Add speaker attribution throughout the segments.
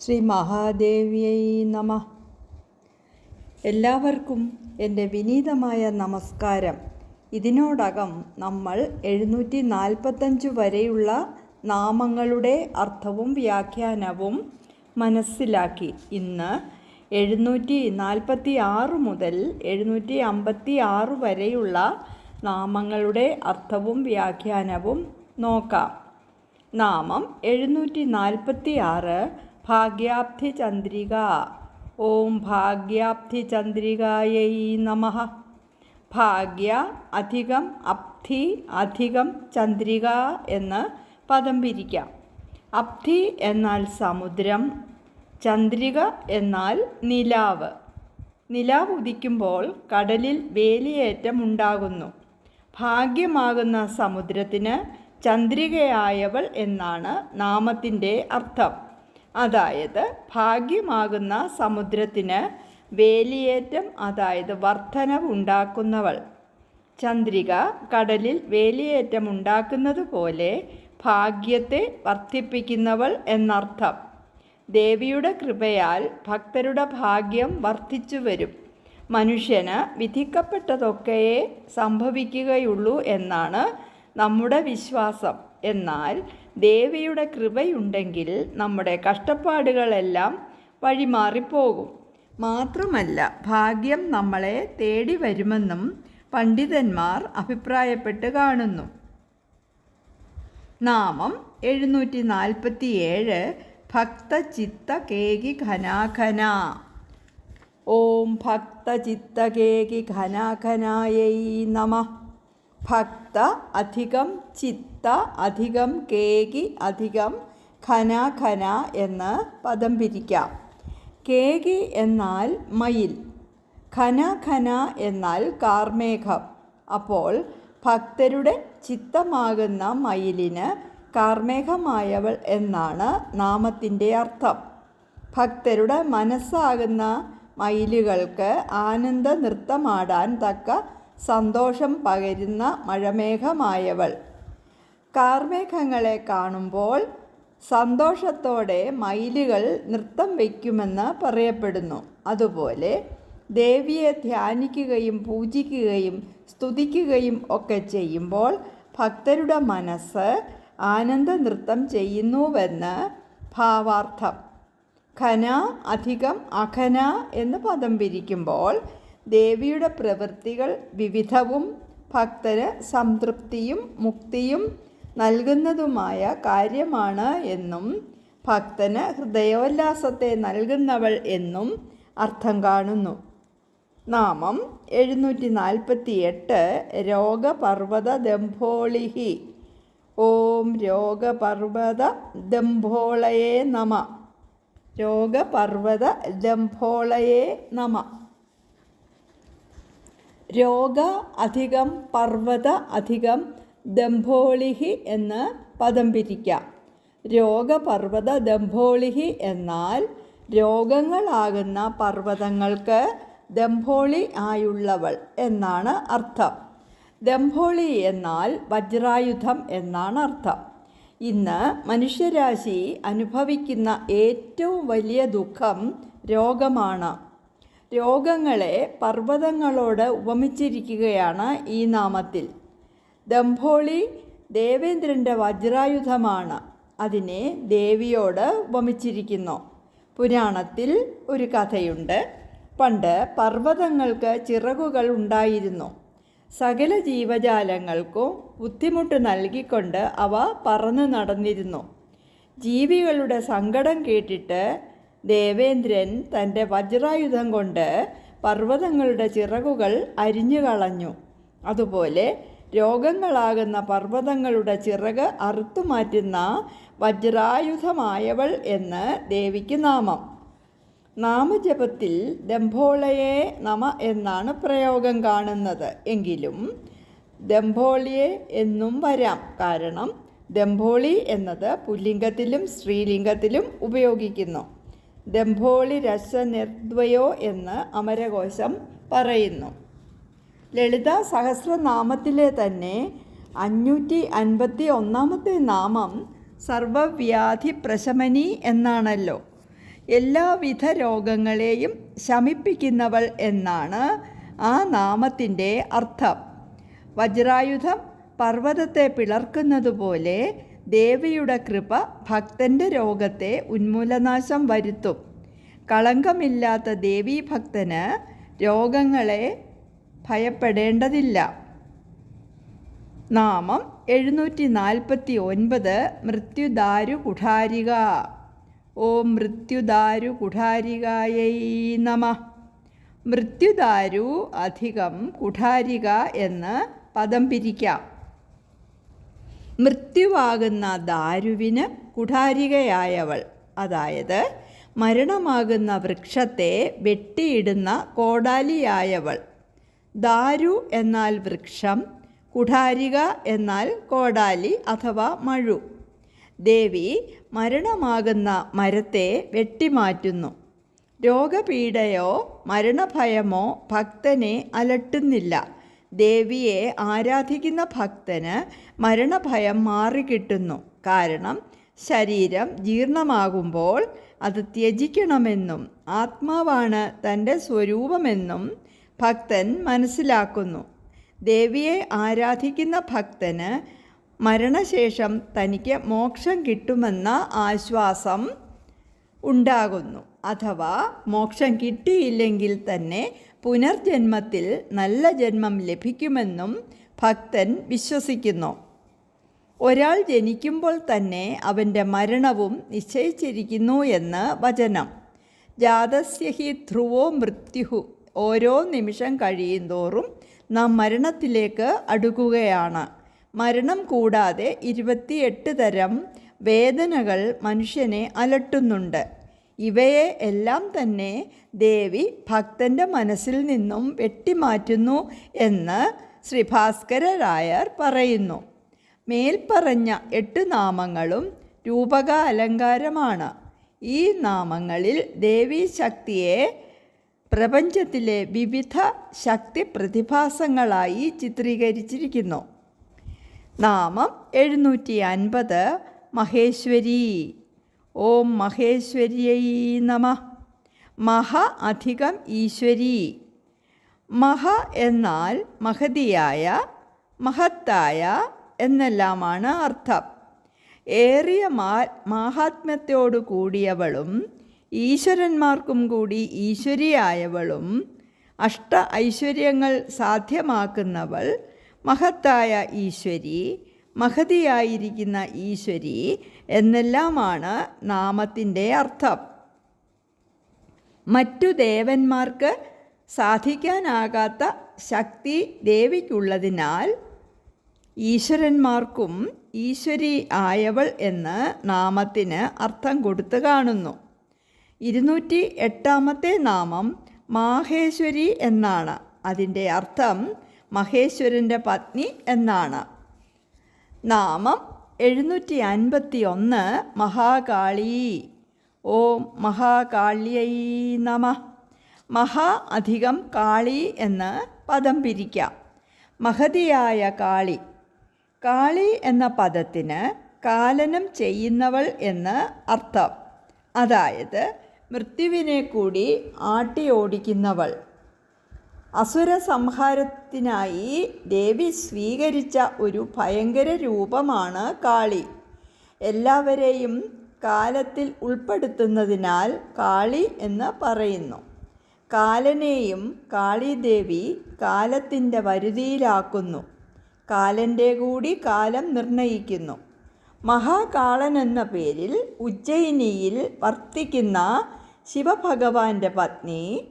Speaker 1: ശ്രീ മഹാദേവിയൈ നമ. എല്ലാവർക്കും എന്റെ വിനീതമായ നമസ്കാരം. ഇതിനോടകം നമ്മൾ എഴുന്നൂറ്റി നാൽപ്പത്തഞ്ച് വരെയുള്ള നാമങ്ങളുടെ അർത്ഥവും വ്യാഖ്യാനവും മനസ്സിലാക്കി. ഇന്ന് എഴുന്നൂറ്റി നാൽപ്പത്തി ആറ് മുതൽ എഴുന്നൂറ്റി അമ്പത്തി ആറ് വരെയുള്ള നാമങ്ങളുടെ അർത്ഥവും വ്യാഖ്യാനവും നോക്കാം. നാമം എഴുന്നൂറ്റി നാൽപ്പത്തി ആറ് ഭാഗ്യാബ്ധി ചന്ദ്രിക. ഓം ഭാഗ്യാബ്ധി ചന്ദ്രികായൈ നമ. ഭാഗ്യ അധികം അബ്ധി അധികം ചന്ദ്രിക എന്ന് പദം പിരിക്കാം. അബ്ധി എന്നാൽ സമുദ്രം ചന്ദ്രിക എന്നാൽ നിലാവ്. നിലാവ് ഉദിക്കുമ്പോൾ കടലിൽ വേലിയേറ്റം ഉണ്ടാകുന്നു. ഭാഗ്യമാകുന്ന സമുദ്രത്തിന് ചന്ദ്രികയായവൾ എന്നാണ് നാമത്തിന്റെ അർത്ഥം. അതായത് ഭാഗ്യമാകുന്ന സമുദ്രത്തിന് വേലിയേറ്റം അതായത് വർധനവ് ഉണ്ടാക്കുന്നവൾ. ചന്ദ്രിക കടലിൽ വേലിയേറ്റം ഉണ്ടാക്കുന്നത് പോലെ ഭാഗ്യത്തെ വർദ്ധിപ്പിക്കുന്നവൾ എന്നർത്ഥം. ദേവിയുടെ കൃപയാൽ ഭക്തരുടെ ഭാഗ്യം വർദ്ധിച്ചു വരും മനുഷ്യന് വിധിക്കപ്പെട്ടതൊക്കെയേ സംഭവിക്കുകയുള്ളൂ എന്നാണ് നമ്മുടെ വിശ്വാസം. എന്നാൽ ദേവിയുടെ കൃപയുണ്ടെങ്കിൽ നമ്മുടെ കഷ്ടപ്പാടുകളെല്ലാം വഴിമാറിപ്പോകും. മാത്രമല്ല ഭാഗ്യം നമ്മളെ തേടി വരുമെന്നും പണ്ഡിതന്മാർ അഭിപ്രായപ്പെട്ട് കാണുന്നു. നാമം എഴുന്നൂറ്റി നാൽപ്പത്തിയേഴ് ഭക്തചിത്ത കേകി ഘനാഘന. ഓം ഭക്തചിത്തകേകി ഘനാഘനായൈ നമ. ഭക്ത അധികം ചിത്ത അധികം കേകി അധികം ഘനാഘന എന്ന് പദം പിരിക്കാം. കേകി എന്നാൽ മയിൽ ഖനഖന എന്നാൽ കാർമേഘം. അപ്പോൾ ഭക്തരുടെ ചിത്തമാകുന്ന മയിലിന് കാർമേഘമായവൾ എന്നാണ് നാമത്തിന്റെ അർത്ഥം. ഭക്തരുടെ മനസ്സാകുന്ന മയിലുകൾക്ക് ആനന്ദ നൃത്തമാടാൻ തക്ക സന്തോഷം പകരുന്ന മഴമേഘമായവൾ. കാർമേഘങ്ങളെ കാണുമ്പോൾ സന്തോഷത്തോടെ മയിലുകൾ നൃത്തം വയ്ക്കുമെന്ന് പറയപ്പെടുന്നു. അതുപോലെ ദേവിയെ ധ്യാനിക്കുകയും പൂജിക്കുകയും സ്തുതിക്കുകയും ഒക്കെ ചെയ്യുമ്പോൾ ഭക്തരുടെ മനസ്സ് ആനന്ദ നൃത്തം ചെയ്യുന്നുവെന്ന് ഭാവാർത്ഥം. ഖന അധികം അഖന എന്ന് പദം പിരിക്കുമ്പോൾ ദേവിയുടെ പ്രവൃത്തികൾ വിവിധവും ഭക്തന് സംതൃപ്തിയും മുക്തിയും നൽകുന്നതുമായ കാര്യമാണ് എന്നും ഭക്തന് ഹൃദയോല്ലാസത്തെ നൽകുന്നവൾ എന്നും അർത്ഥം കാണുന്നു. നാമം എഴുന്നൂറ്റി നാൽപ്പത്തി എട്ട് രോഗപർവത ദംഭോളിഹി. ഓം രോഗപർവത ദംഭോളയേ നമ. രോഗപർവത ജംഭോളയെ നമ. രോഗ അധികം പർവത അധികം ദംഭോളിഹി എന്ന് പദം പിരിക്കാം. രോഗപർവത ദംഭോളിഹി എന്നാൽ രോഗങ്ങളാകുന്ന പർവതങ്ങൾക്ക് ദംഭോളി ആയുള്ളവൾ എന്നാണ് അർത്ഥം. ദംഭോളി എന്നാൽ വജ്രായുധം എന്നാണ് അർത്ഥം. ഇന്ന് മനുഷ്യരാശി അനുഭവിക്കുന്ന ഏറ്റവും വലിയ ദുഃഖം രോഗമാണ്. രോഗങ്ങളെ പർവതങ്ങളോട് ഉപമിച്ചിരിക്കുകയാണ് ഈ നാമത്തിൽ. ദംഭോളി ദേവേന്ദ്രന്റെ വജ്രായുധമാണ്. അതിനെ ദേവിയോട് ഉപമിച്ചിരിക്കുന്നു. പുരാണത്തിൽ ഒരു കഥയുണ്ട്. പണ്ട് പർവതങ്ങൾക്ക് ചിറകുകൾ ഉണ്ടായിരുന്നു. സകല ജീവജാലങ്ങൾക്കും ബുദ്ധിമുട്ട് നൽകിക്കൊണ്ട് അവ പറന്നു നടന്നിരുന്നു. ജീവികളുടെ സങ്കടം കേട്ടിട്ട് ദേവേന്ദ്രൻ തന്റെ വജ്രായുധം കൊണ്ട് പർവതങ്ങളുടെ ചിറകുകൾ അരിഞ്ഞു കളഞ്ഞു. അതുപോലെ രോഗങ്ങളാകുന്ന പർവതങ്ങളുടെ ചിറക് അറുത്തുമാറ്റുന്ന വജ്രായുധമായവൾ എന്ന് ദേവിക്ക് നാമം. നാമജപത്തിൽ ദംഭോളയെ നമ എന്നാണ് പ്രയോഗം കാണുന്നത്. എങ്കിലും ദംഭോളിയെ എന്നും വരാം. കാരണം ദംഭോളി എന്നത് പുല്ലിംഗത്തിലും സ്ത്രീലിംഗത്തിലും ഉപയോഗിക്കുന്നു. ദംഭോളി രസനിർദ്വയോ എന്ന് അമരകോശം പറയുന്നു. ലളിത സഹസ്രനാമത്തിലെ തന്നെ അഞ്ഞൂറ്റി അൻപത്തി ഒന്നാമത്തെ നാമം സർവവ്യാധി പ്രശമനി എന്നാണല്ലോ. എല്ലാവിധ രോഗങ്ങളെയും ശമിപ്പിക്കുന്നവൾ എന്നാണ് ആ നാമത്തിന്റെ അർത്ഥം. വജ്രായുധം പർവതത്തെ പിളർക്കുന്നതുപോലെ ദേവിയുടെ കൃപ ഭക്തന്റെ രോഗത്തെ ഉന്മൂലനാശം വരുത്തും. കളങ്കമില്ലാത്ത ദേവീഭക്തന് രോഗങ്ങളെ ഭയപ്പെടേണ്ടതില്ല. നാമം എഴുന്നൂറ്റി നാൽപ്പത്തി ഒൻപത് മൃത്യുദാരു കുഠാരിക ഓം മൃത്യുദാരു കുഠാരികായൈ നമ. മൃത്യുദാരു അധികം കുഠാരിക എന്ന് പദം പിരിക്കാം. മൃത്യുവാകുന്ന ദാരുവിന് കുഠാരികയായവൾ അതായത് മരണമാകുന്ന വൃക്ഷത്തെ വെട്ടിയിടുന്ന കോടാലിയായവൾ. ദാരു എന്നാൽ വൃക്ഷം കുഠാരിക എന്നാൽ കോടാലി അഥവാ മഴു. ദേവി മരണമാകുന്ന മരത്തെ വെട്ടിമാറ്റുന്നു. രോഗപീഡയോ മരണഭയമോ ഭക്തനെ അലട്ടുന്നില്ല. ദേവിയെ ആരാധിക്കുന്ന ഭക്തന് മരണഭയം മാറിക്കിട്ടുന്നു. കാരണം ശരീരം ജീർണമാകുമ്പോൾ അത് ത്യജിക്കണമെന്നും ആത്മാവാണ് തന്റെ സ്വരൂപമെന്നും ഭക്തൻ മനസ്സിലാക്കുന്നു. ദേവിയെ ആരാധിക്കുന്ന ഭക്തന് മരണശേഷം തനിക്ക് മോക്ഷം കിട്ടുമെന്ന ആശ്വാസം ഉണ്ടാകുന്നു. അഥവാ മോക്ഷം കിട്ടിയില്ലെങ്കിൽ തന്നെ പുനർജന്മത്തിൽ നല്ല ജന്മം ലഭിക്കുമെന്നും ഭക്തൻ വിശ്വസിക്കുന്നു. ഒരാൾ ജനിക്കുമ്പോൾ തന്നെ അവന്റെ മരണവും നിശ്ചയിച്ചിരിക്കുന്നു എന്ന് വചനം. ജാതസ്യഹി ധ്രുവോ മൃത്യുഹു. ഓരോ നിമിഷം കഴിയും തോറും നാം മരണത്തിലേക്ക് അടുക്കുകയാണ്. മരണം കൂടാതെ ഇരുപത്തിയെട്ട് തരം വേദനകൾ മനുഷ്യനെ അലട്ടുന്നുണ്ട്. ഇവയെ എല്ലാം തന്നെ ദേവി ഭക്തന്റെ മനസ്സിൽ നിന്നും വെട്ടിമാറ്റുന്നു എന്ന് ശ്രീ ഭാസ്കരരായർ പറയുന്നു. മേൽപ്പറഞ്ഞ എട്ട് നാമങ്ങളും രൂപക അലങ്കാരമാണ്. ഈ നാമങ്ങളിൽ ദേവീ ശക്തിയെ പ്രപഞ്ചത്തിലെ വിവിധ ശക്തി പ്രതിഭാസങ്ങളായി ചിത്രീകരിച്ചിരിക്കുന്നു. നാമം എഴുന്നൂറ്റി അൻപത് മഹേശ്വരി. ഓം മഹേശ്വരിയൈ നമ. മഹ അധികം ഈശ്വരി. മഹ എന്നാൽ മഹതിയായ മഹത്തായ എന്നെല്ലാമാണ് അർത്ഥം. ഏറിയ മാ മാഹാത്മ്യത്തോടു കൂടിയവളും ഈശ്വരന്മാർക്കും കൂടി ഈശ്വരിയായവളും അഷ്ട ഐശ്വര്യങ്ങൾ സാധ്യമാക്കുന്നവൾ മഹത്തായ ഈശ്വരി മഹതിയായിരിക്കുന്ന ഈശ്വരി എന്നെല്ലാമാണ് നാമത്തിന്റെ അർത്ഥം. മറ്റു ദേവന്മാർക്ക് സാധിക്കാനാകാത്ത ശക്തി ദേവിക്കുള്ളതിനാൽ ഈശ്വരന്മാർക്കും ഈശ്വരി ആയവൾ എന്ന് നാമത്തിന് അർത്ഥം കൊടുത്തു കാണുന്നു. ഇരുന്നൂറ്റി എട്ടാമത്തെ നാമം മാഹേശ്വരി എന്നാണ്. അതിന്റെ അർത്ഥം മഹേശ്വരന്റെ പത്നി എന്നാണ്. നാമം എഴുന്നൂറ്റി അൻപത്തി ഒന്ന് മഹാകാളി. ഓം മഹാകാളിയൈ നമ. മഹാ അധികം കാളി എന്ന് പദം പിരിക്കാം. മഹതിയായ കാളി. കാളി എന്ന പദത്തിന് കാലനം ചെയ്യുന്നവൾ എന്ന് അർത്ഥം. അതായത് മൃത്യുവിനെ കൂടി ആട്ടി ഓടിക്കുന്നവൾ അസുര സംഹാരത്തിനായി ദേവി സ്വീകരിച്ച ഒരു ഭയങ്കര രൂപമാണ് കാളി. എല്ലാവരെയും കാലത്തിൽ ഉൾപ്പെടുത്തുന്നതിനാൽ കാളി എന്ന് പറയുന്നു. കാലനെയും കാളിദേവി കാലത്തിന്റെ വരുതിയിലാക്കുന്നു. കാലന്റെ കൂടി കാലം നിർണയിക്കുന്നു. മഹാകാളൻ എന്ന പേരിൽ ഉജ്ജയിനിയിൽ വർത്തിക്കുന്ന ശിവഭഗവാന്റെ പത്നി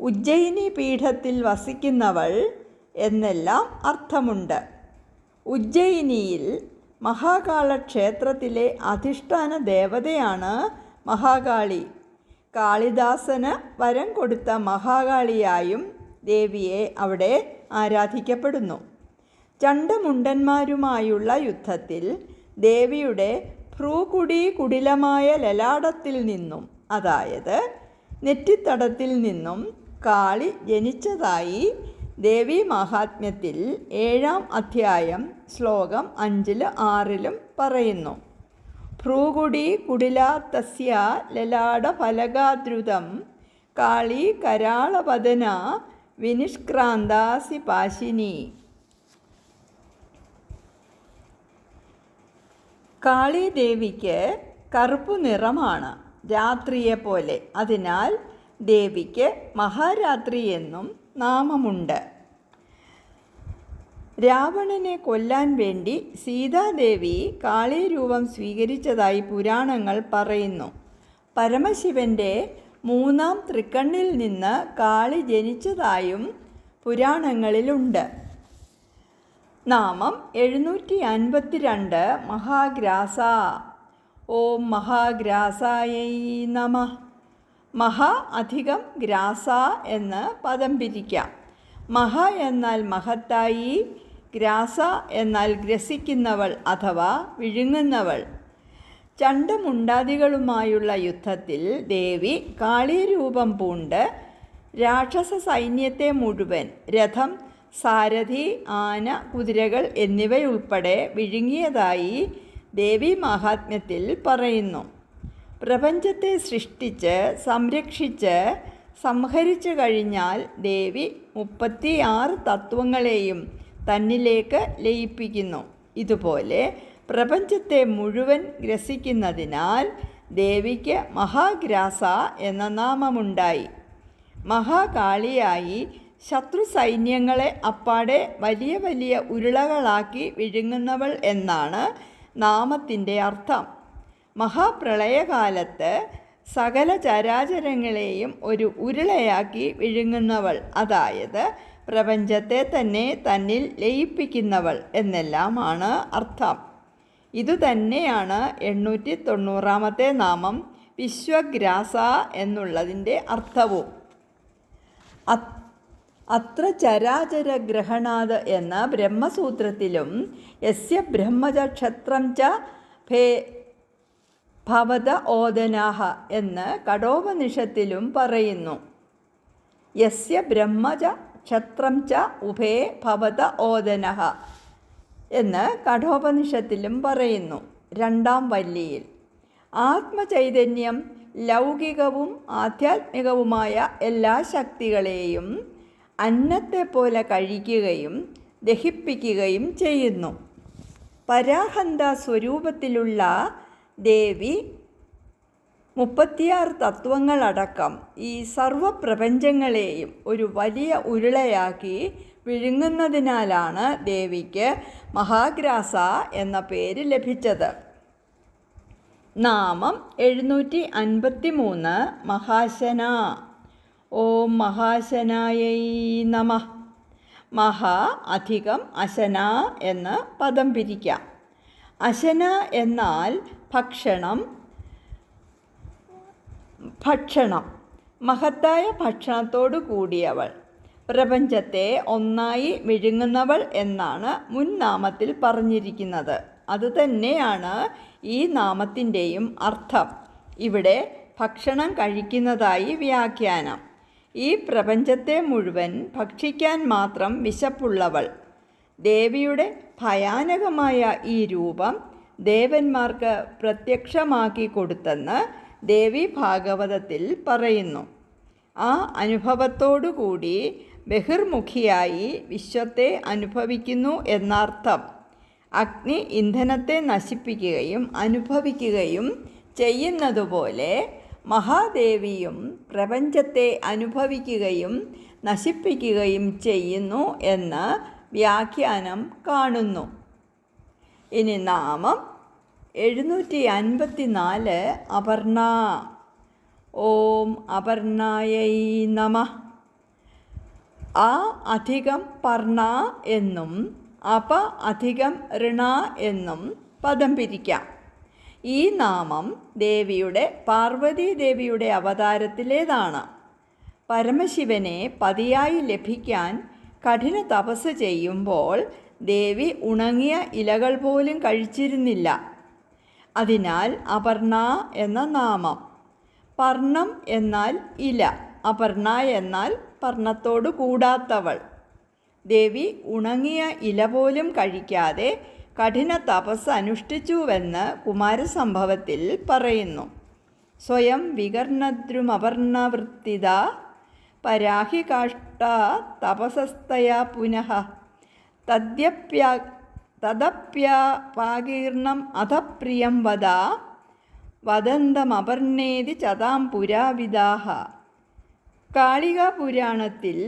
Speaker 1: ഉജ്ജയിനി പീഠത്തിൽ വസിക്കുന്നവൾ എന്നെല്ലാം അർത്ഥമുണ്ട്. ഉജ്ജയിനിയിൽ മഹാകാള ക്ഷേത്രത്തിലെ അധിഷ്ഠാന ദേവതയാണ് മഹാകാളി. കാളിദാസന് വരം കൊടുത്ത മഹാകാളിയായും ദേവിയെ അവിടെ ആരാധിക്കപ്പെടുന്നു. ചണ്ടമുണ്ടന്മാരുമായുള്ള യുദ്ധത്തിൽ ദേവിയുടെ ഭ്രൂകുടി കുടിലമായ ലലാടത്തിൽ നിന്നും അതായത് നെറ്റിത്തടത്തിൽ നിന്നും കാളി ജനിച്ചതായി ദേവി മഹാത്മ്യത്തിൽ ഏഴാം അധ്യായം ശ്ലോകം അഞ്ചിൽ ആറിലും പറയുന്നു. ഭ്രൂകുടി കുടിലാത്തസ്യ ലലാടഫലകാദ്രുതം കാളി കരാളവദന വിനിഷ്ക്രാന്താസി പാശിനി. കാളിദേവിക്ക് കറുപ്പു നിറമാണ് രാത്രിയെ പോലെ അതിനാൽ ദേവിക്ക് മഹാരാത്രി എന്നും നാമമുണ്ട്. രാവണനെ കൊല്ലാൻ വേണ്ടി സീതാദേവി കാളീരൂപം സ്വീകരിച്ചതായി പുരാണങ്ങൾ പറയുന്നു. പരമശിവന്റെ മൂന്നാം തൃക്കണ്ണിൽ നിന്ന് കാളി ജനിച്ചതായും പുരാണങ്ങളിലുണ്ട്. നാമം എഴുന്നൂറ്റി അൻപത്തിരണ്ട് മഹാഗ്രാസ. ഓം മഹാഗ്രാസായൈ നമ. മഹാ അധികം ഗ്രാസ എന്ന് പദം പിരിക്കാം. മഹ എന്നാൽ മഹത്തായി ഗ്രാസ എന്നാൽ ഗ്രസിക്കുന്നവൾ അഥവാ വിഴുങ്ങുന്നവൾ. ചണ്ടമുണ്ടാദികളുമായുള്ള യുദ്ധത്തിൽ ദേവി കാളീരൂപം പൂണ്ട് രാക്ഷസ സൈന്യത്തെ മുഴുവൻ രഥം സാരഥി ആന കുതിരകൾ എന്നിവയുൾപ്പെടെ വിഴുങ്ങിയതായി ദേവി മഹാത്മ്യത്തിൽ പറയുന്നു. പ്രപഞ്ചത്തെ സൃഷ്ടിച്ച് സംരക്ഷിച്ച് സംഹരിച്ചു കഴിഞ്ഞാൽ ദേവി മുപ്പത്തിയാറ് തത്വങ്ങളെയും തന്നിലേക്ക് ലയിപ്പിക്കുന്നു. ഇതുപോലെ പ്രപഞ്ചത്തെ മുഴുവൻ ഗ്രസിക്കുന്നതിനാൽ ദേവിക്ക് മഹാഗ്രാസ എന്ന നാമമുണ്ടായി. മഹാകാളിയായി ശത്രു സൈന്യങ്ങളെ അപ്പാടെ വലിയ വലിയ ഉരുളകളാക്കി വിഴുങ്ങുന്നവൾ എന്നാണ് നാമത്തിന്റെ അർത്ഥം. മഹാപ്രളയകാലത്ത് സകല ചരാചരങ്ങളെയും ഒരു ഉരുളയാക്കി വിഴുങ്ങുന്നവൾ അതായത് പ്രപഞ്ചത്തെ തന്നെ തന്നിൽ ലയിപ്പിക്കുന്നവൾ എന്നെല്ലാമാണ് അർത്ഥം. ഇതുതന്നെയാണ് എണ്ണൂറ്റി തൊണ്ണൂറാമത്തെ നാമം വിശ്വഗ്രാസ എന്നുള്ളതിന്റെ അർത്ഥവും. അത്ര ചരാചര ഗ്രഹണാത് എന്ന ബ്രഹ്മസൂത്രത്തിലും യസ്യ ബ്രഹ്മചക്ഷത്രം ച ഭേ ഭവത ഓദനാഹ എന്ന് കടോപനിഷത്തിലും പറയുന്നു. യസ്യ ബ്രഹ്മച ക്ഷത്രം ച ഉഭേ ഭവത ഓദനഹ എന്ന് കഠോപനിഷത്തിലും പറയുന്നു. രണ്ടാം വല്ലിയിൽ. ആത്മചൈതന്യം ലൗകികവും ആധ്യാത്മികവുമായ എല്ലാ ശക്തികളെയും അന്നത്തെ പോലെ കഴിക്കുകയും ദഹിപ്പിക്കുകയും ചെയ്യുന്നു. പരാഹന്ത സ്വരൂപത്തിലുള്ള ദേവി മുപ്പത്തിയാറ് തത്വങ്ങളടക്കം ഈ സർവപ്രപഞ്ചങ്ങളെയും ഒരു വലിയ ഉരുളയാക്കി വിഴുങ്ങുന്നതിനാലാണ് ദേവിക്ക് മഹാഗ്രാസ എന്ന പേര് ലഭിച്ചത്. നാമം എഴുന്നൂറ്റി അൻപത്തി മൂന്ന് മഹാശന. ഓം മഹാശനായൈ നമ. മഹാ അധികം അശന എന്ന് പദം പിരിക്കാം. അശന എന്നാൽ ഭക്ഷണം ഭക്ഷണം മഹത്തായ ഭക്ഷണത്തോടു കൂടിയവൾ. പ്രപഞ്ചത്തെ ഒന്നായി വിഴുങ്ങുന്നവൾ എന്നാണ് മുൻ നാമത്തിൽ പറഞ്ഞിരിക്കുന്നത്. അതുതന്നെയാണ് ഈ നാമത്തിന്റെയും അർത്ഥം. ഇവിടെ ഭക്ഷണം കഴിക്കുന്നതായി വ്യാഖ്യാനം. ഈ പ്രപഞ്ചത്തെ മുഴുവൻ ഭക്ഷിക്കാൻ മാത്രം വിശപ്പുള്ളവൾ. ദേവിയുടെ ഭയാനകമായ ഈ രൂപം ദേവന്മാർക്ക് പ്രത്യക്ഷമാക്കി കൊടുത്തെന്ന് ദേവി ഭാഗവതത്തിൽ പറയുന്നു. ആ അനുഭവത്തോടുകൂടി ബഹിർമുഖിയായി വിശ്വത്തെ അനുഭവിക്കുന്നു എന്നർത്ഥം. അഗ്നി ഇന്ധനത്തെ നശിപ്പിക്കുകയും അനുഭവിക്കുകയും ചെയ്യുന്നതുപോലെ മഹാദേവിയും പ്രപഞ്ചത്തെ അനുഭവിക്കുകയും നശിപ്പിക്കുകയും ചെയ്യുന്നു എന്ന് വ്യാഖ്യാനം കാണുന്നു. ഇനി നാമം എഴുന്നൂറ്റി അൻപത്തി നാല് അപർണ. ഓം അപർണായൈ നമ. ആ അധികം പർണ എന്നും അപ അധികം ഋണ എന്നും പദം പിരിക്കാം. ഈ നാമം ദേവിയുടെ പാർവതി ദേവിയുടെ അവതാരത്തിലേതാണ്. പരമശിവനെ പതിയായി ലഭിക്കാൻ കഠിന തപസ് ചെയ്യുമ്പോൾ ദേവി ഉണങ്ങിയ ഇലകൾ പോലും കഴിച്ചിരുന്നില്ല. അതിനാൽ അപർണ എന്ന നാമം. പർണം എന്നാൽ ഇല അപർണ എന്നാൽ പർണത്തോട് കൂടാത്തവൾ. ദേവി ഉണങ്ങിയ ഇല പോലും കഴിക്കാതെ കഠിന തപസ് അനുഷ്ഠിച്ചുവെന്ന് കുമാരസംഭവത്തിൽ പറയുന്നു. സ്വയം വികർണദ്രുമപർണവൃത്തിത പരാഹി കാഷ്ട തപസസ്തയാ പുനഃ തദ്യപ്യാ തദപ്യാപാകീർണം അധപ്രിയം വദ വദന്തമപർണേതി ചതാം പുരാവിദാഹ കാളിക പുരാണത്തിൽ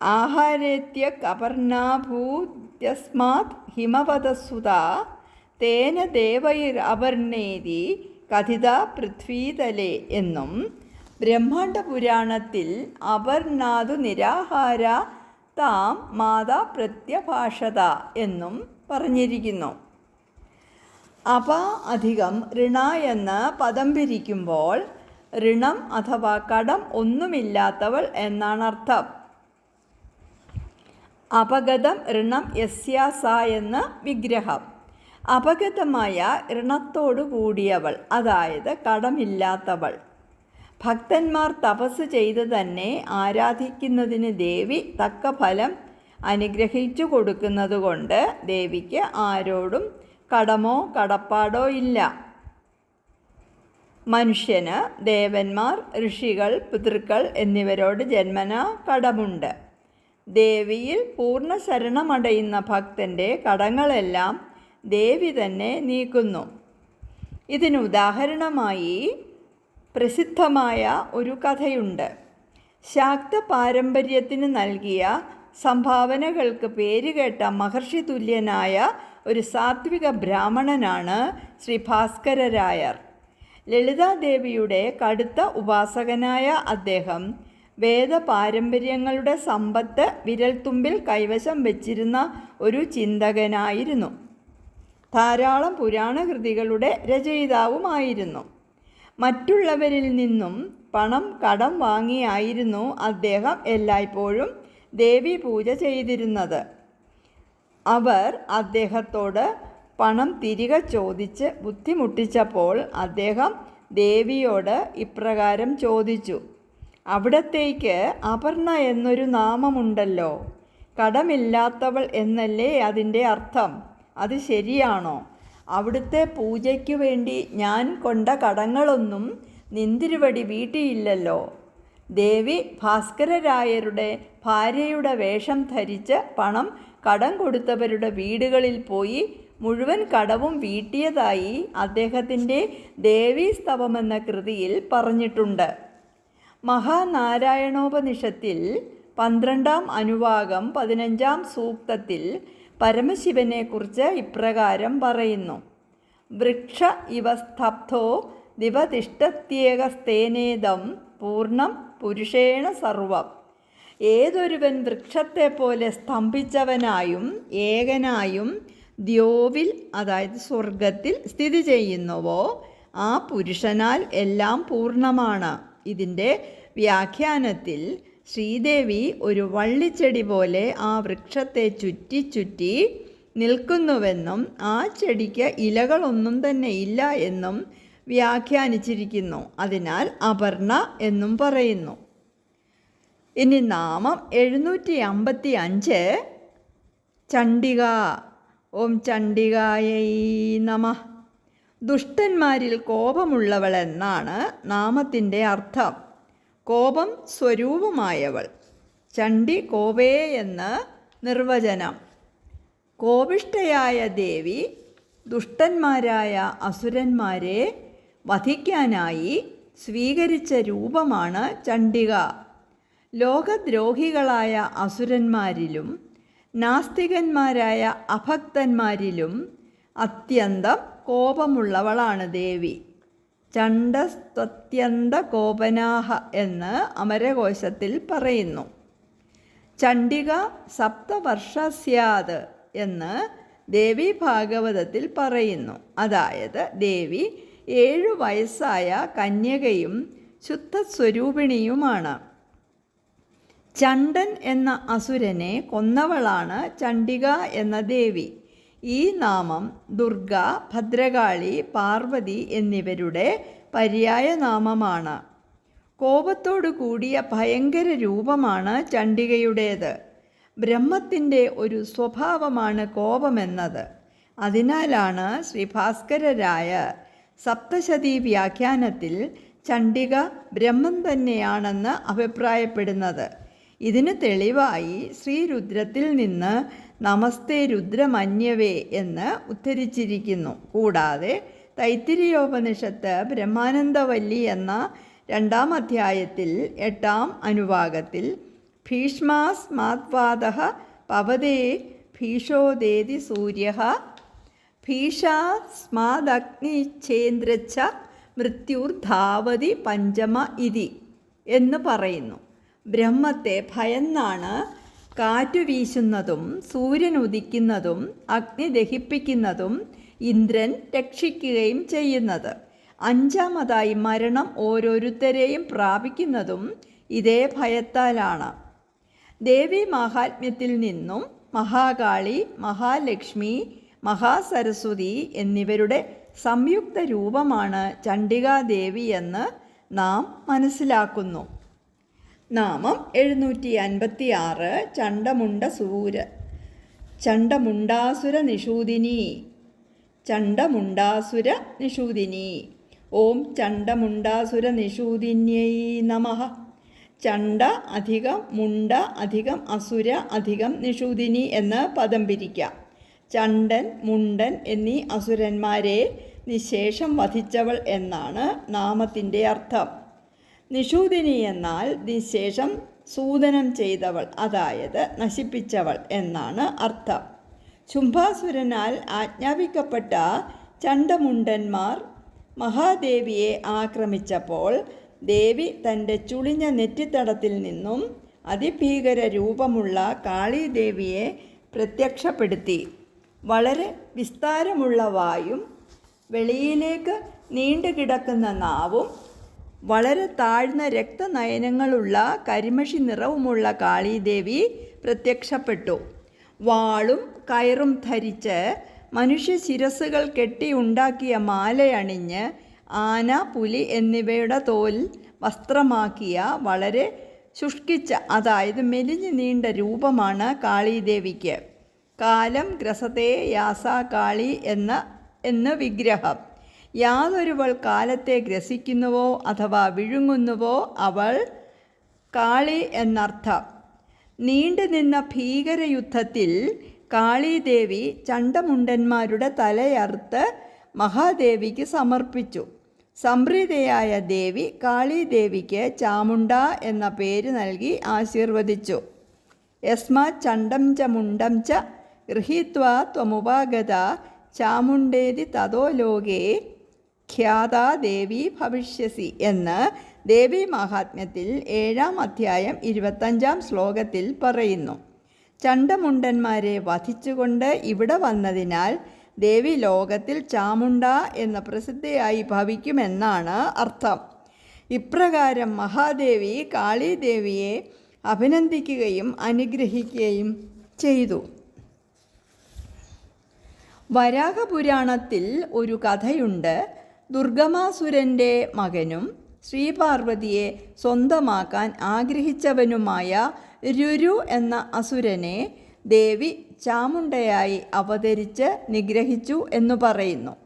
Speaker 1: ആഹാരേത്യ കപർണാഭൂത്യസ്മാത് ഹിമവതസുത തേന ദേവൈർ അപർണേതി കഥിത പൃഥ്വീതലേ എന്നും ബ്രഹ്മാണ്ഡ പുരാണത്തിൽ അപർണാതു നിരാഹാര താം മാതാ പ്രത്യഭാഷത എന്നും പറഞ്ഞിരിക്കുന്നു. അപ അധികം ഋണ എന്ന് പദം പിരിക്കുമ്പോൾ ഋണം അഥവാ കടം ഒന്നുമില്ലാത്തവൾ എന്നാണ് അർത്ഥം. അപഗതം ഋണം യസ്യാസ എന്ന് വിഗ്രഹം. അപഗതമായ ഋണത്തോടു കൂടിയവൾ അതായത് കടമില്ലാത്തവൾ. ഭക്തന്മാർ തപസ് ചെയ്ത് തന്നെ ആരാധിക്കുന്നതിന് ദേവി തക്ക ഫലം അനുഗ്രഹിച്ചു കൊടുക്കുന്നതുകൊണ്ട് ദേവിക്ക് ആരോടും കടമോ കടപ്പാടോ ഇല്ല. മനുഷ്യന് ദേവന്മാർ ഋഷികൾ പിതൃക്കൾ എന്നിവരോട് ജന്മന കടമുണ്ട്. ദേവിയിൽ പൂർണ ശരണമടയുന്ന ഭക്തന്റെ കടങ്ങളെല്ലാം ദേവി തന്നെ നീക്കുന്നു. ഇതിന് ഉദാഹരണമായി പ്രസിദ്ധമായ ഒരു കഥയുണ്ട്. ശാക്ത പാരമ്പര്യത്തിന് നൽകിയ സംഭാവനകൾക്ക് പേരുകേട്ട മഹർഷി തുല്യനായ ഒരു സാത്വിക ബ്രാഹ്മണനാണ് ശ്രീ ഭാസ്കരരായർ ലളിതാദേവിയുടെ കടുത്ത ഉപാസകനായ അദ്ദേഹം വേദപാരമ്പര്യങ്ങളുടെ സമ്പത്ത് വിരൽത്തുമ്പിൽ കൈവശം വച്ചിരുന്ന ഒരു ചിന്തകനായിരുന്നു. ധാരാളം പുരാണകൃതികളുടെ രചയിതാവുമായിരുന്നു. മറ്റുള്ളവരിൽ നിന്നും പണം കടം വാങ്ങിയായിരുന്നു അദ്ദേഹം എല്ലായ്പ്പോഴും ദേവി പൂജ ചെയ്തിരുന്നത്. അവർ അദ്ദേഹത്തോട് പണം തിരികെ ചോദിച്ച് ബുദ്ധിമുട്ടിച്ചപ്പോൾ അദ്ദേഹം ദേവിയോട് ഇപ്രകാരം ചോദിച്ചു അവിടത്തേക്ക് അപർണ എന്നൊരു നാമമുണ്ടല്ലോ. കടമില്ലാത്തവൾ എന്നല്ലേ അതിന്റെ അർത്ഥം? അത് ശരിയാണോ? അവിടുത്തെ പൂജയ്ക്കു വേണ്ടി ഞാൻ കൊണ്ട കടങ്ങളൊന്നും നിന്തിരുവടി വീട്ടിയില്ലല്ലോ. ദേവി ഭാസ്കരരായരുടെ ഭാര്യയുടെ വേഷം ധരിച്ച് പണം കടം കൊടുത്തവരുടെ വീടുകളിൽ പോയി മുഴുവൻ കടവും വീട്ടിയതായി അദ്ദേഹത്തിന്റെ ദേവീസ്തവം എന്ന കൃതിയിൽ പറഞ്ഞിട്ടുണ്ട്. മഹാനാരായണോപനിഷത്തിൽ പന്ത്രണ്ടാം അനുവാകം പതിനഞ്ചാം സൂക്തത്തിൽ പരമശിവനെക്കുറിച്ച് ഇപ്രകാരം പറയുന്നു. വൃക്ഷ ഇവ സ്തബ്ധോ ദിവതിഷ്ഠത്യേകസ്തേനേദം പൂർണം പുരുഷേണ സർവം. ഏതൊരുവൻ വൃക്ഷത്തെ പോലെ സ്തംഭിച്ചവനായും ഏകനായും ദ്യോവിൽ അതായത് സ്വർഗത്തിൽ സ്ഥിതി ചെയ്യുന്നുവോ ആ പുരുഷനാൽ എല്ലാം പൂർണമാണ്. ഇതിന്റെ വ്യാഖ്യാനത്തിൽ ശ്രീദേവി ഒരു വള്ളിച്ചെടി പോലെ ആ വൃക്ഷത്തെ ചുറ്റി ചുറ്റി നിൽക്കുന്നുവെന്നും ആ ചെടിക്ക് ഇലകളൊന്നും തന്നെ ഇല്ല എന്നും വ്യാഖ്യാനിച്ചിരിക്കുന്നു. അതിനാൽ അപർണ എന്നും പറയുന്നു. ഇനി നാമം എഴുന്നൂറ്റി അമ്പത്തി അഞ്ച് ചണ്ഡിക. ഓം ചണ്ഡികായൈ നമ. ദുഷ്ടന്മാരിൽ കോപമുള്ളവളെന്നാണ് നാമത്തിന്റെ അർത്ഥം. കോപം സ്വരൂപമായവൾ. ചണ്ഡി കോപേ എന്ന് നിർവചനം. കോപിഷ്ഠയായ ദേവി ദുഷ്ടന്മാരായ അസുരന്മാരെ വധിക്കാനായി സ്വീകരിച്ച രൂപമാണ് ചണ്ഡിക. ലോകദ്രോഹികളായ അസുരന്മാരിലും നാസ്തികന്മാരായ അഭക്തന്മാരിലും അത്യന്തം കോപമുള്ളവളാണ് ദേവി. ചണ്ഡസ്ത്വത്യന്ത കോപനാഹ എന്ന് അമരകോശത്തിൽ പറയുന്നു. ചണ്ഡിക സപ്തവർഷസ്യാത് എന്ന് ദേവി ഭാഗവതത്തിൽ പറയുന്നു. അതായത് ദേവി ഏഴു വയസ്സായ കന്യകയും ശുദ്ധസ്വരൂപിണിയുമാണ്. ചണ്ഡൻ എന്ന അസുരനെ കൊന്നവളാണ് ചണ്ഡിക എന്ന ദേവി. ഈ നാമം ദുർഗ ഭദ്രകാളി പാർവതി എന്നിവരുടെ പര്യായ നാമമാണ്. കോപത്തോടു കൂടിയ ഭയങ്കര രൂപമാണ് ചണ്ഡികയുടേത്. ബ്രഹ്മത്തിന്റെ ഒരു സ്വഭാവമാണ് കോപമെന്നത്. അതിനാലാണ് ശ്രീ ഭാസ്കരരായ സപ്തശതി വ്യാഖ്യാനത്തിൽ ചണ്ഡിക ബ്രഹ്മം തന്നെയാണെന്ന് അഭിപ്രായപ്പെടുന്നത്. ഇതിന് തെളിവായി ശ്രീരുദ്രത്തിൽ നിന്ന് നമസ്തേ രുദ്രമന്യവേ എന്ന് ഉദ്ധരിച്ചിരിക്കുന്നു. കൂടാതെ തൈത്തിരിയോപനിഷത്ത് ബ്രഹ്മാനന്ദവല്ലി എന്ന രണ്ടാം അധ്യായത്തിൽ എട്ടാം അനുവാകത്തിൽ ഭീഷ്മാസ്മാത്വാദ പവതേ ഭീഷോദേതി സൂര്യ ഭീഷാസ്മാദഗ്നിച്ഛേന്ദ്രച്ച മൃത്യുർധാവതി പഞ്ചമ ഇതി എന്ന് പറയുന്നു. ബ്രഹ്മത്തെ ഭയന്നാണ് കാറ്റു വീശുന്നതും സൂര്യൻ ഉദിക്കുന്നതും അഗ്നി ദഹിപ്പിക്കുന്നതും ഇന്ദ്രൻ രക്ഷിക്കുകയും ചെയ്യുന്നത്. അഞ്ചാമതായി മരണം ഓരോരുത്തരെയും പ്രാപിക്കുന്നതും ഇതേ ഭയത്താലാണ്. ദേവി മാഹാത്മ്യത്തിൽ നിന്നും മഹാകാളി മഹാലക്ഷ്മി മഹാസരസ്വതി എന്നിവരുടെ സംയുക്ത രൂപമാണ് ചണ്ഡികാദേവി എന്ന് നാം മനസ്സിലാക്കുന്നു. നാമം എഴുന്നൂറ്റി അൻപത്തി ആറ് ചണ്ടമുണ്ട സൂര. ചണ്ടമുണ്ടാസുര നിഷൂദിനി. ചണ്ടമുണ്ടാസുര നിഷൂദിനി. ഓം ചണ്ടമുണ്ടാസുര നിഷൂദിന്യൈ നമ. ചണ്ട അധികം മുണ്ട അധികം അസുര അധികം നിഷൂദിനി എന്ന് പദം പിരിക്കാം. ചണ്ടൻ മുണ്ടൻ എന്നീ അസുരന്മാരെ നിശേഷം വധിച്ചവൾ എന്നാണ് നാമത്തിന്റെ അർത്ഥം. നിഷൂദിനി എന്നാൽ നിശേഷം സൂദനം ചെയ്തവൾ അതായത് നശിപ്പിച്ചവൾ എന്നാണ് അർത്ഥം. ശുംഭാസുരനാൽ ആജ്ഞാപിക്കപ്പെട്ട ചണ്ടമുണ്ടന്മാർ മഹാദേവിയെ ആക്രമിച്ചപ്പോൾ ദേവി തന്റെ ചുളിഞ്ഞ നെറ്റിത്തടത്തിൽ നിന്നും അതിഭീകര രൂപമുള്ള കാളീദേവിയെ പ്രത്യക്ഷപ്പെടുത്തി. വളരെ വിസ്താരമുള്ള വായും വെളിയിലേക്ക് നീണ്ടുകിടക്കുന്ന നാവും വളരെ താഴ്ന്ന രക്തനയനങ്ങളുള്ള കരിമഷി നിറവുമുള്ള കാളീദേവി പ്രത്യക്ഷപ്പെട്ടു. വാളും കയറും ധരിച്ച് മനുഷ്യ ശിരസുകൾ കെട്ടി ഉണ്ടാക്കിയ മാലയണിഞ്ഞ് ആന പുലി എന്നിവയുടെ തോൽ വസ്ത്രമാക്കിയ വളരെ ശുഷ്കിച്ച അതായത് മെലിഞ്ഞു നീണ്ട രൂപമാണ് കാളീദേവിക്ക്. കാലം ഗ്രസതേ യാസ കാളി എന്ന എന്ന് വിഗ്രഹം. യാതൊരുവൾ കാലത്തെ ഗ്രസിക്കുന്നുവോ അഥവാ വിഴുങ്ങുന്നുവോ അവൾ കാളി എന്നർത്ഥം. നീണ്ടുനിന്ന ഭീകരയുദ്ധത്തിൽ കാളീദേവി ചണ്ടമുണ്ടന്മാരുടെ തലയറുത്ത് മഹാദേവിക്ക് സമർപ്പിച്ചു. സംപ്രീതയായ ദേവി കാളീദേവിക്ക് ചാമുണ്ട എന്ന പേര് നൽകി ആശീർവദിച്ചു. യസ്മാ ചണ്ടം ച മുണ്ടം ച ഗൃഹീത്വ ത്വമുപാഗത ചാമുണ്ടേതി തതോ ലോകേ ഖ്യാതാ ദേവി ഭവിഷ്യസി എന്ന് ദേവി മഹാത്മ്യത്തിൽ ഏഴാം അധ്യായം ഇരുപത്തഞ്ചാം ശ്ലോകത്തിൽ പറയുന്നു. ചണ്ടമുണ്ടന്മാരെ വധിച്ചുകൊണ്ട് ഇവിടെ വന്നതിനാൽ ദേവി ലോകത്തിൽ ചാമുണ്ട എന്ന പ്രസിദ്ധയായി ഭവിക്കുമെന്നാണ് അർത്ഥം. ഇപ്രകാരം മഹാദേവി കാളീദേവിയെ അഭിനന്ദിക്കുകയും അനുഗ്രഹിക്കുകയും ചെയ്തു. വരാഹപുരാണത്തിൽ ഒരു കഥയുണ്ട്. ദുർഗമാസുരന്റെ മകനും ശ്രീപാർവതിയെ സ്വന്തമാക്കാൻ ആഗ്രഹിച്ചവനുമായ രുരു എന്ന അസുരനെ ദേവി ചാമുണ്ടയായി അവതരിച്ച് നിഗ്രഹിച്ചു എന്നു പറയുന്നു.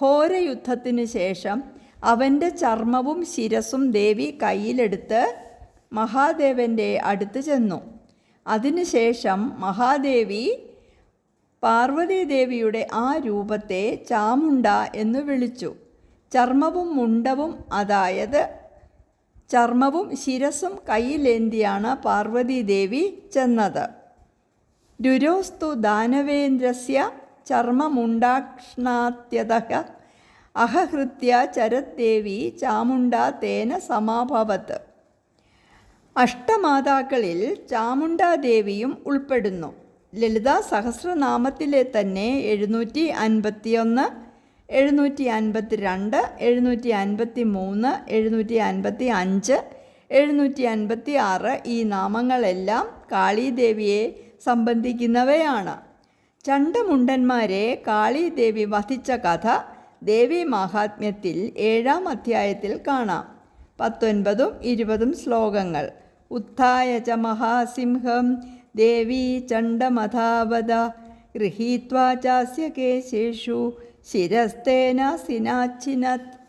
Speaker 1: ഘോരയുദ്ധത്തിനു ശേഷം അവന്റെ ചർമ്മവും ശിരസും ദേവി കയ്യിലെടുത്ത് മഹാദേവന്റെ അടുത്ത് ചെന്നു. അതിനുശേഷം മഹാദേവി പാർവതീദേവിയുടെ ആ രൂപത്തെ ചാമുണ്ട എന്ന് വിളിച്ചു. ചർമ്മവും മുണ്ടവും അതായത് ചർമ്മവും ശിരസും കയ്യിലേന്തിയാണ് പാർവതീദേവി ചെന്നത്. രുരോസ്തു ദാനവേന്ദ്രസ്യ ചർമ്മമുണ്ടാക്ഷ്ണാത്യത അഹഹൃത്യ ചരദ്ദേവി ചാമുണ്ട തേന സമാഭവത്ത് അഷ്ടമാതാക്കളിൽ ചാമുണ്ടാദേവിയും ഉൾപ്പെടുന്നു. ലളിതാ സഹസ്രനാമത്തിലെ തന്നെ എഴുന്നൂറ്റി അൻപത്തിയൊന്ന് എഴുന്നൂറ്റി അൻപത്തി രണ്ട് എഴുന്നൂറ്റി അൻപത്തി മൂന്ന് എഴുന്നൂറ്റി അൻപത്തി അഞ്ച് എഴുന്നൂറ്റി അൻപത്തി ആറ് ഈ നാമങ്ങളെല്ലാം കാളീദേവിയെ സംബന്ധിക്കുന്നവയാണ്. ചണ്ടമുണ്ടന്മാരെ കാളീദേവി വധിച്ച കഥ ദേവി മാഹാത്മ്യത്തിൽ ഏഴാം അധ്യായത്തിൽ കാണാം. പത്തൊൻപതും ഇരുപതും ശ്ലോകങ്ങൾ. ഉത്ഥായ ച മഹാസിംഹം ദേവീ ചണ്ഡമഥാവത ഗൃഹീത്വാ ചാസ്യ കേശേഷു ശിരസ്തേന സിനാച്ചിനത്.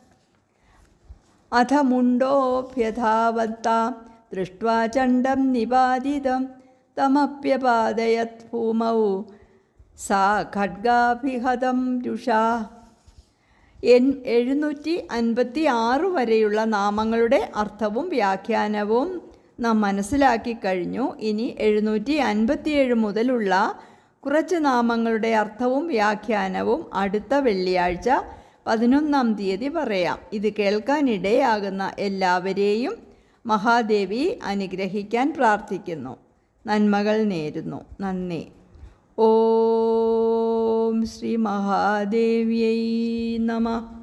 Speaker 1: അഥ മുണ്ടോഭ്യധാവത്താം ദൃഷ്ട്വാ ചണ്ഡം നിപാതിതം തമപ്യപാദയത് ഭൂമൗ. സാ ഖഡ്ഗാഭിഹതം രുഷാ. എൻ എഴുന്നൂറ്റി അൻപത്തി ആറ് വരെയുള്ള നാമങ്ങളുടെ അർത്ഥവും വ്യാഖ്യാനവും നാം മനസ്സിലാക്കി കഴിഞ്ഞു. ഇനി എഴുന്നൂറ്റി അൻപത്തിയേഴ് മുതലുള്ള കുറച്ച് നാമങ്ങളുടെ അർത്ഥവും വ്യാഖ്യാനവും അടുത്ത വെള്ളിയാഴ്ച പതിനൊന്നാം തീയതി പറയാം. ഇത് കേൾക്കാനിടയാകുന്ന എല്ലാവരെയും മഹാദേവി അനുഗ്രഹിക്കാൻ പ്രാർത്ഥിക്കുന്നു. നന്മകൾ നേരുന്നു. നന്ദി. ഓം ശ്രീ മഹാദേവ്യൈ നമ.